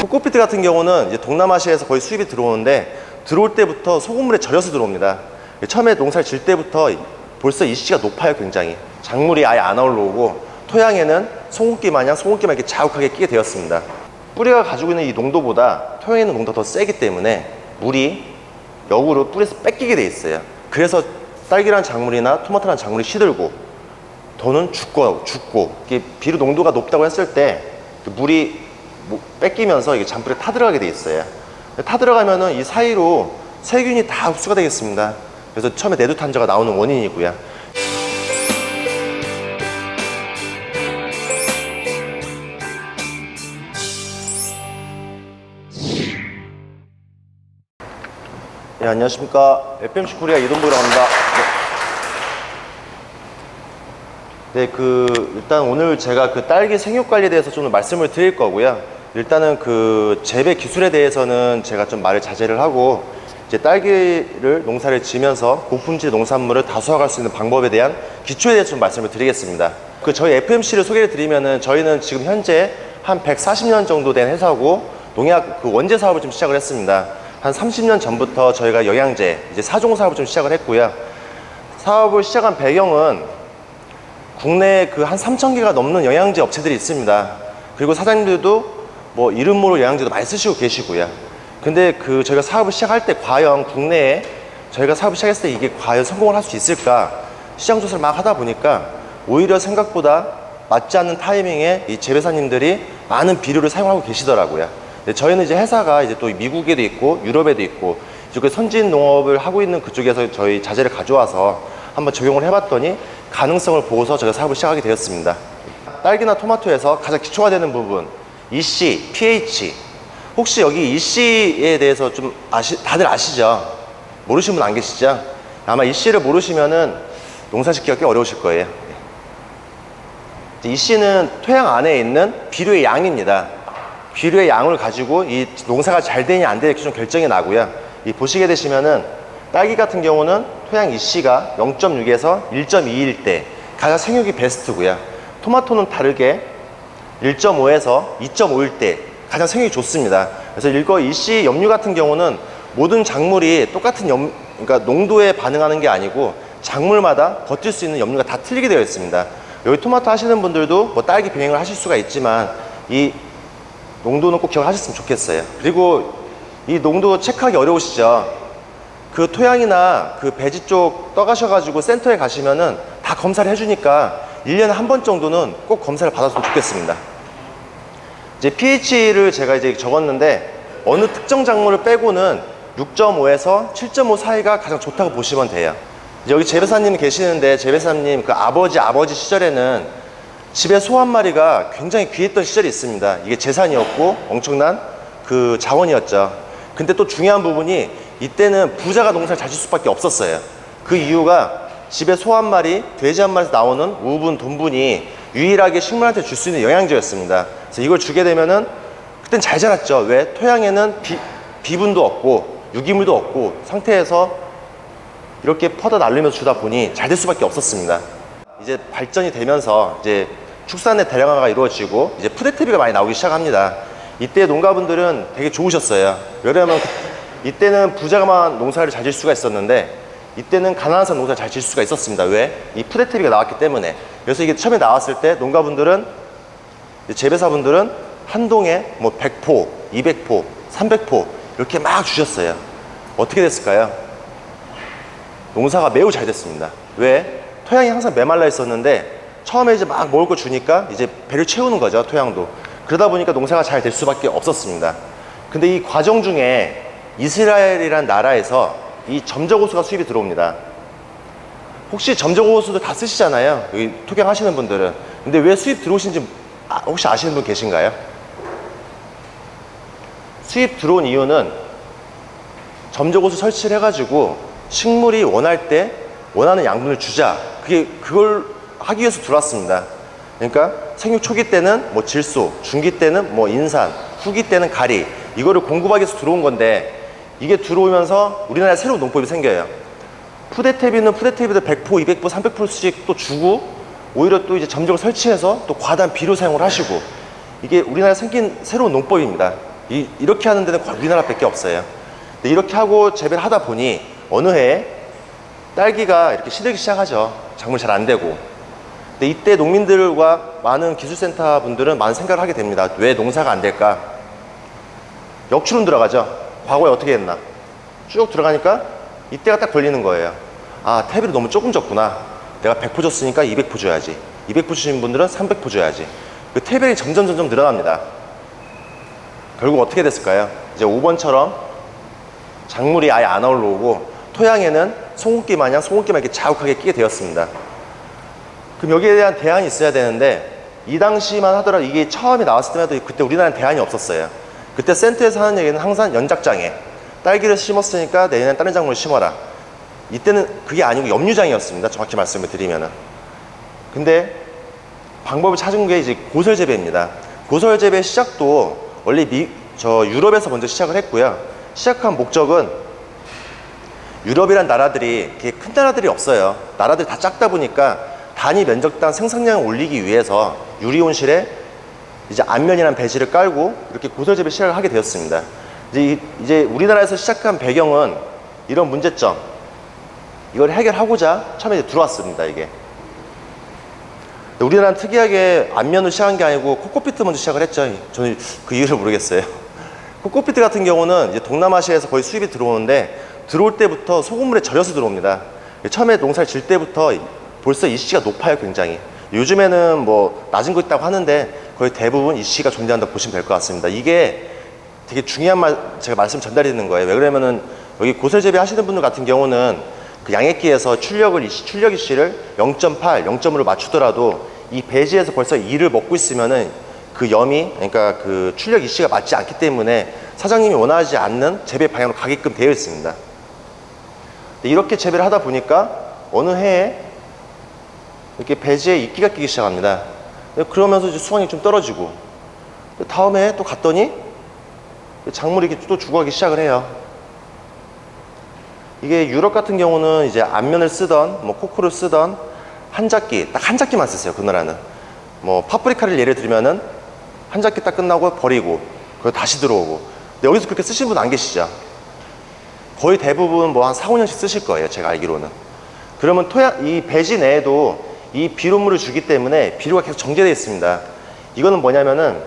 코코피트 같은 경우는 이제 동남아시아에서 거의 수입이 들어오는데 들어올 때부터 소금물에 절여서 들어옵니다. 처음에 농사를 질 때부터 벌써 이 씨가 높아요, 굉장히. 작물이 아예 안 올라오고 토양에는 소금기 마냥 소금기만 이렇게 자욱하게 끼게 되었습니다. 뿌리가 가지고 있는 이 농도보다 토양에 있는 농도가 더 세기 때문에 물이 역으로 뿌리에서 뺏기게 돼 있어요. 그래서 딸기란 작물이나 토마토란 작물이 시들고 더는 죽고 죽고 비료 농도가 높다고 했을 때그 물이 뭐 뺏기면서 이게 잔불에 타들어가게 돼 있어요. 타들어가면은 이 사이로 세균이 다 흡수가 되겠습니다. 그래서 처음에 내두탄저가 나오는 원인이고요. 네, 안녕하십니까. FMC 코리아 이동부라고 합니다. 네. 네, 그 일단 오늘 제가 그 딸기 생육 관리에 대해서 좀 말씀을 드릴 거고요. 일단은 그 재배 기술에 대해서는 제가 좀 말을 자제를 하고 이제 딸기를 농사를 지면서 고품질 농산물을 다수화할 수 있는 방법에 대한 기초에 대해서 좀 말씀을 드리겠습니다. 그 저희 FMC를 소개를 드리면은 저희는 지금 현재 한 140년 정도 된 회사고 농약 그 원재 사업을 좀 시작을 했습니다. 한 30년 전부터 저희가 영양제 이제 사종 사업을 좀 시작을 했고요. 사업을 시작한 배경은 국내에 그 한 3천 개가 넘는 영양제 업체들이 있습니다. 그리고 사장님들도 뭐 이름 모를 영양제도 많이 쓰시고 계시고요. 근데 그 저희가 사업을 시작할 때 과연 국내에 저희가 사업을 시작했을 때 이게 과연 성공을 할 수 있을까 시장 조사를 막 하다 보니까 오히려 생각보다 맞지 않는 타이밍에 이 재배사님들이 많은 비료를 사용하고 계시더라고요. 저희는 이제 회사가 이제 또 미국에도 있고 유럽에도 있고 이쪽에 선진 농업을 하고 있는 그쪽에서 저희 자재를 가져와서 한번 적용을 해봤더니 가능성을 보고서 제가 사업을 시작하게 되었습니다. 딸기나 토마토에서 가장 기초가 되는 부분 EC, pH 혹시 여기 EC에 대해서 좀 아시, 다들 아시죠? 모르시는 분 안 계시죠? 아마 EC를 모르시면은 농사 짓기가 꽤 어려우실 거예요. EC는 토양 안에 있는 비료의 양입니다. 비료의 양을 가지고 이 농사가 잘 되냐 안 되냐 좀 결정이 나고요. 이 보시게 되시면은 딸기 같은 경우는 토양 EC가 0.6에서 1.2일 때 가장 생육이 베스트고요. 토마토는 다르게 1.5에서 2.5일 때 가장 생육이 좋습니다. 그래서 이거 EC 염류 같은 경우는 모든 작물이 똑같은 염, 그러니까 농도에 반응하는 게 아니고 작물마다 버틸 수 있는 염류가 다 틀리게 되어 있습니다. 여기 토마토 하시는 분들도 뭐 딸기 병행을 하실 수가 있지만 이 농도는 꼭 기억하셨으면 좋겠어요. 그리고 이 농도 체크하기 어려우시죠? 그 토양이나 그 배지 쪽 떠가셔가지고 센터에 가시면은 다 검사를 해주니까 1년에 한 번 정도는 꼭 검사를 받았으면 좋겠습니다. 이제 pH를 제가 이제 적었는데 어느 특정 작물을 빼고는 6.5에서 7.5 사이가 가장 좋다고 보시면 돼요. 여기 재배사님 계시는데 재배사님 그 아버지 아버지 시절에는 집에 소 한 마리가 굉장히 귀했던 시절이 있습니다. 이게 재산이었고 엄청난 그 자원이었죠. 근데 또 중요한 부분이 이때는 부자가 농사를 잘 질 수밖에 없었어요. 그 이유가 집에 소 한 마리, 돼지 한 마리에서 나오는 우분, 돈분이 유일하게 식물한테 줄 수 있는 영양제였습니다. 그래서 이걸 주게 되면은 그땐 잘 자랐죠. 왜? 토양에는 비, 비분도 없고 유기물도 없고 상태에서 이렇게 퍼다 날리면서 주다 보니 잘 될 수밖에 없었습니다. 이제 발전이 되면서 이제 축산의 대량화가 이루어지고 이제 푸드TV가 많이 나오기 시작합니다. 이때 농가분들은 되게 좋으셨어요. 왜냐하면 그- 이때는 부자가만 농사를 잘 질 수가 있었는데 이때는 가난한 사람 농사를 잘질 수가 있었습니다. 왜? 이 푸드TV가 나왔기 때문에. 그래서 이게 처음에 나왔을 때 농가분들은 재배사분들은 한 동에 뭐 100포, 200포, 300포 이렇게 막 주셨어요. 어떻게 됐을까요? 농사가 매우 잘 됐습니다. 왜? 토양이 항상 메말라 있었는데 처음에 이제 막 먹을 거 주니까 이제 배를 채우는 거죠, 토양도. 그러다 보니까 농사가 잘 될 수밖에 없었습니다. 근데 이 과정 중에 이스라엘이란 나라에서 이 점적 호수가 수입이 들어옵니다. 혹시 점적 호수도 다 쓰시잖아요. 여기 토경하시는 분들은. 근데 왜 수입 들어오신지 아- 혹시 아시는 분 계신가요? 수입 들어온 이유는 점적 호수 설치를 해가지고 식물이 원할 때 원하는 양분을 주자. 그게 그걸 하기 위해서 들어왔습니다. 그러니까 생육 초기 때는 뭐 질소, 중기 때는 뭐 인산, 후기 때는 가리 이거를 공급하기 위해서 들어온 건데 이게 들어오면서 우리나라에 새로운 농법이 생겨요. 푸데테비는 푸데테비도 100포, 200포, 300포씩 또 주고 오히려 또 이제 점적을 설치해서 또 과다한 비료 사용을 하시고 이게 우리나라에 생긴 새로운 농법입니다. 이, 이렇게 하는 데는 우리나라밖에 없어요. 근데 이렇게 하고 재배를 하다 보니 어느 해에 딸기가 이렇게 시들기 시작하죠. 작물 잘 안 되고. 근데 이때 농민들과 많은 기술센터 분들은 많은 생각을 하게 됩니다. 왜 농사가 안 될까? 역추름 들어가죠. 과거에 어떻게 했나? 쭉 들어가니까 이때가 딱 걸리는 거예요. 아, 탭이 너무 조금 줬구나. 내가 100포 줬으니까 200포 줘야지. 200포 주신 분들은 300포 줘야지. 그 테벨이 점점 점점 늘어납니다. 결국 어떻게 됐을까요? 이제 5번처럼 작물이 아예 안 올라오고 토양에는 송곳기 마냥 송곳기만 이렇게 자욱하게 끼게 되었습니다. 그럼 여기에 대한 대안이 있어야 되는데 이 당시만 하더라도 이게 처음에 나왔을 때만 해도 그때 우리나라는 대안이 없었어요. 그때 센터에서 하는 얘기는 항상 연작장에 딸기를 심었으니까 내년엔 다른 작물을 심어라. 이때는 그게 아니고 염류장이었습니다. 정확히 말씀을 드리면은. 근데 방법을 찾은 게 이제 고설 재배입니다. 고설 재배 시작도 원래 미, 저 유럽에서 먼저 시작을 했고요. 시작한 목적은 유럽이란 나라들이 큰 나라들이 없어요. 나라들이 다 작다 보니까 단위 면적당 생산량을 올리기 위해서 유리온실에 이제 안면이란 배지를 깔고 이렇게 고설 재배 시작을 하게 되었습니다. 이제, 이- 이제 우리나라에서 시작한 배경은 이런 문제점 이걸 해결하고자 처음에 이제 들어왔습니다. 이게. 우리나라는 특이하게 안면을 시작한 게 아니고 코코피트 먼저 시작을 했죠. 저는 그 이유를 모르겠어요. 코코피트 같은 경우는 이제 동남아시아에서 거의 수입이 들어오는데 들어올 때부터 소금물에 절여서 들어옵니다. 처음에 농사를 질 때부터 벌써 이씨가 높아요, 굉장히. 요즘에는 뭐 낮은 거 있다고 하는데 거의 대부분 이씨가 존재한다 고 보시면 될 것 같습니다. 이게 되게 중요한 말 제가 말씀 전달드리는 거예요. 왜 그러면은 여기 고설 재배 하시는 분들 같은 경우는 그 양액기에서 출력을 이씨, 출력 이씨를 0.8, 0.5로 맞추더라도 이 배지에서 벌써 2를 먹고 있으면은 그 염이 그러니까 그 출력 이씨가 맞지 않기 때문에 사장님이 원하지 않는 재배 방향으로 가게끔 되어 있습니다. 이렇게 재배를 하다 보니까 어느 해에 이렇게 배지에 이끼가 끼기 시작합니다. 그러면서 이제 수확이 좀 떨어지고. 다음에 또 갔더니 작물이 또 죽어가기 시작을 해요. 이게 유럽 같은 경우는 이제 앞면을 쓰던 뭐 코코를 쓰던 한 작기 딱 한 작기만 쓰세요 그 나라는. 뭐 파프리카를 예를 들면은 한 작기 딱 끝나고 버리고 그리고 다시 들어오고. 근데 여기서 그렇게 쓰신 분 안 계시죠? 거의 대부분 뭐 한 4, 5년씩 쓰실 거예요 제가 알기로는. 그러면 토양 이 배지 내에도 이 비료물을 주기 때문에 비료가 계속 정제되어 있습니다 이거는 뭐냐면은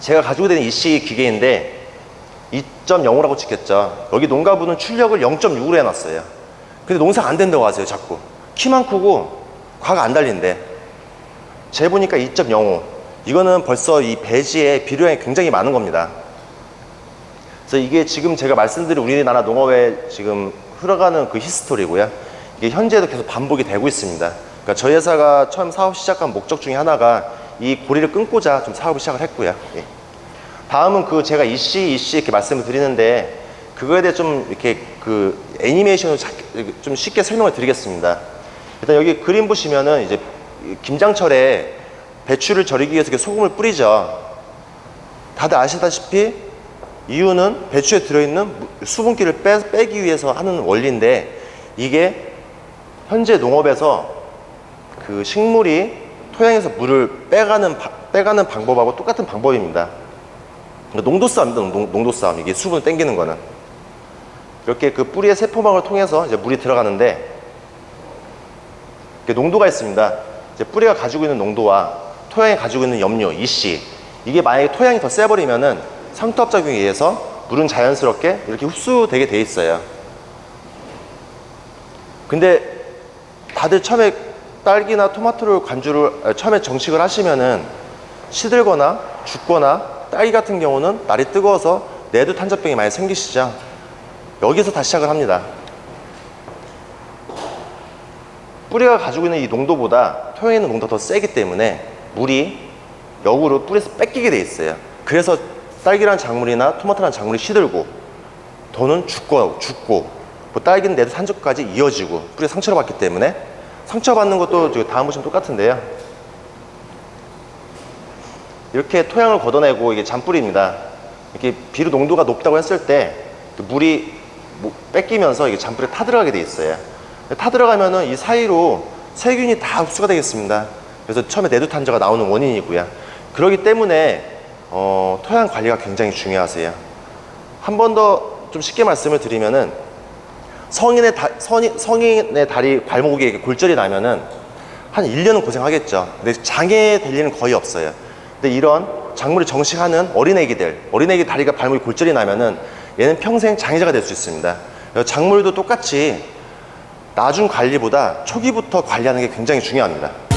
제가 가지고 다니는 이씨 기계인데 2.05라고 찍혔죠. 여기 농가부는 출력을 0.6으로 해놨어요. 근데 농사가 안 된다고 하세요, 자꾸. 키만 크고 과가 안 달린대. 재보니까 2.05. 이거는 벌써 이 배지에 비료량이 굉장히 많은 겁니다. 그래서 이게 지금 제가 말씀드린 우리나라 농업에 지금 흘러가는 그 히스토리고요. 이게 현재도 계속 반복이 되고 있습니다. 그러니까 저희 회사가 처음 사업 시작한 목적 중에 하나가 이 고리를 끊고자 좀 사업을 시작을 했고요. 예. 다음은 그 제가 이씨 이씨 이렇게 말씀을 드리는데 그거에 대해 좀 이렇게 그 애니메이션으로 자- 좀 쉽게 설명을 드리겠습니다. 일단 여기 그림 보시면은 이제 이 김장철에 배추를 절이기 위해서 이렇게 소금을 뿌리죠. 다들 아시다시피 이유는 배추에 들어있는 무- 수분기를 빼, 빼기 위해서 하는 원리인데 이게 현재 농업에서 그 식물이 토양에서 물을 빼가는 바- 빼가는 방법하고 똑같은 방법입니다. 그러니까 농도 싸움입니다. 농, 농도 싸움. 이게 수분을 땡기는 거는. 이렇게 그 뿌리의 세포막을 통해서 이제 물이 들어가는데 농도가 있습니다. 이제 뿌리가 가지고 있는 농도와 토양이 가지고 있는 염료, 이씨 이게 만약에 토양이 더 세버리면은 상투압 작용에 의해서 물은 자연스럽게 이렇게 흡수되게 돼 있어요. 근데 다들 처음에 딸기나 토마토를 관주를 아, 처음에 정식을 하시면은 시들거나 죽거나 딸기 같은 경우는 날이 뜨거워서 내두 탄저병이 많이 생기시죠. 여기서 다시 시작을 합니다. 뿌리가 가지고 있는 이 농도보다 토양에 있는 농도가 더 세기 때문에 물이 역으로 뿌리에서 뺏기게 돼 있어요. 그래서 딸기란 작물이나 토마토란 작물이 시들고 더는 죽고 죽고 뭐 딸기는 내두 산적까지 이어지고 뿌리에 상처를 받기 때문에 상처받는 것도 저 다음 보시면 똑같은데요. 이렇게 토양을 걷어내고 이게 잔뿌리입니다. 이렇게 비료 농도가 높다고 했을 때그 물이 뭐 뺏기면서 이게 잔뿌리에 타들어가게 돼 있어요. 타들어가면은 이 사이로 세균이 다 흡수가 되겠습니다. 그래서 처음에 내두탄저가 나오는 원인이고요. 그렇기 때문에 어, 토양 관리가 굉장히 중요하세요. 한 번 더 좀 쉽게 말씀을 드리면은 성인의, 다, 성인, 성인의 다리 발목에 이렇게 골절이 나면은 한 1년은 고생하겠죠. 근데 장애 될 일은 거의 없어요. 근데 이런 작물이 정식하는 어린애기들, 어린애기 다리가 발목에 골절이 나면은 얘는 평생 장애자가 될 수 있습니다. 작물도 똑같이 나중 관리보다 초기부터 관리하는 게 굉장히 중요합니다.